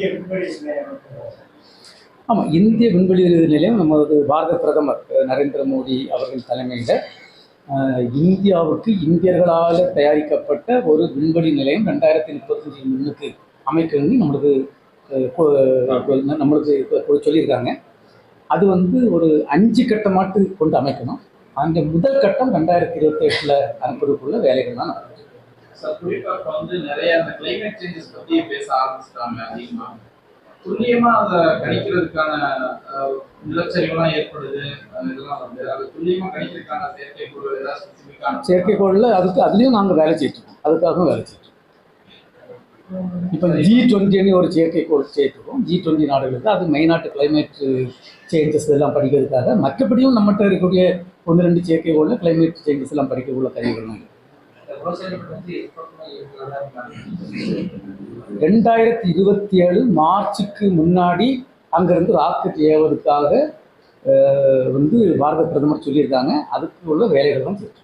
இந்திய விண்வெளி நிலையம் ஆமாம் இந்திய விண்வெளி நிலையம் நமது பாரத பிரதமர் நரேந்திர மோடி அவர்கள் தலைமையில் இந்தியாவுக்கு இந்தியர்களால் தயாரிக்கப்பட்ட ஒரு விண்வெளி நிலையம் ரெண்டாயிரத்தி முப்பத்தஞ்சு முன்னுக்கு அமைக்கணும்னு நம்மளுக்கு நம்மளுக்கு சொல்லியிருக்காங்க. அது வந்து ஒரு அஞ்சு கட்டமாட்டு கொண்டு அமைக்கணும். அந்த முதல் கட்டம் ரெண்டாயிரத்தி இருபத்தி எட்டில் அனுப்புறதுக்குள்ள வேலைகள் தான் நடக்கும் சார் குறிப்பா வந்து நிறைய அந்த கிளைமேட் சேஞ்சஸ் பத்தி பேச ஆரம்பிச்சிட்டாங்க அதிகமா. துல்லியமா அதை கணிக்கிறதுக்கான நிலச்சரிவுலாம் ஏற்படுது. இதெல்லாம் வந்து அதை துல்லியமா கணிக்கிறதுக்கான செயற்கைக்கோள் ஏதாவது ஸ்பெசிஃபிக்கான செயற்கைக்கோளில் அதுக்கு அதுலேயும் நாங்கள் வேலை செய்யிட்டுருக்கோம் அதுக்காகவும் வேலை செய்யிட்டுருக்கோம் இப்போ ஜி டுவெண்ட்டின்னு ஒரு செயற்கைக்கோள் சேர்த்துருக்கோம். ஜி டுவெண்ட்டி நாடுகளுக்கு அது மெயினாட்டு கிளைமேட் சேஞ்சஸ் எல்லாம் படிக்கிறதுக்காக மற்றபடியும் நம்மகிட்ட இருக்கக்கூடிய ஒன்று ரெண்டு செயற்கைக்கோளில் கிளைமேட் சேஞ்சஸ் எல்லாம் படிக்கக்குள்ள கருவிகள் இருக்குது ரெண்டாயிரத்தி இருபத்தி ஏழு மார்ச்சுக்கு முன்னாடி அங்கேருந்து ராக்கெட் ஏவதுக்காக வந்து பாரத பிரதமர் சொல்லியிருக்காங்க. அதுக்கு உள்ள வேலைகள் தான் செய்யணும்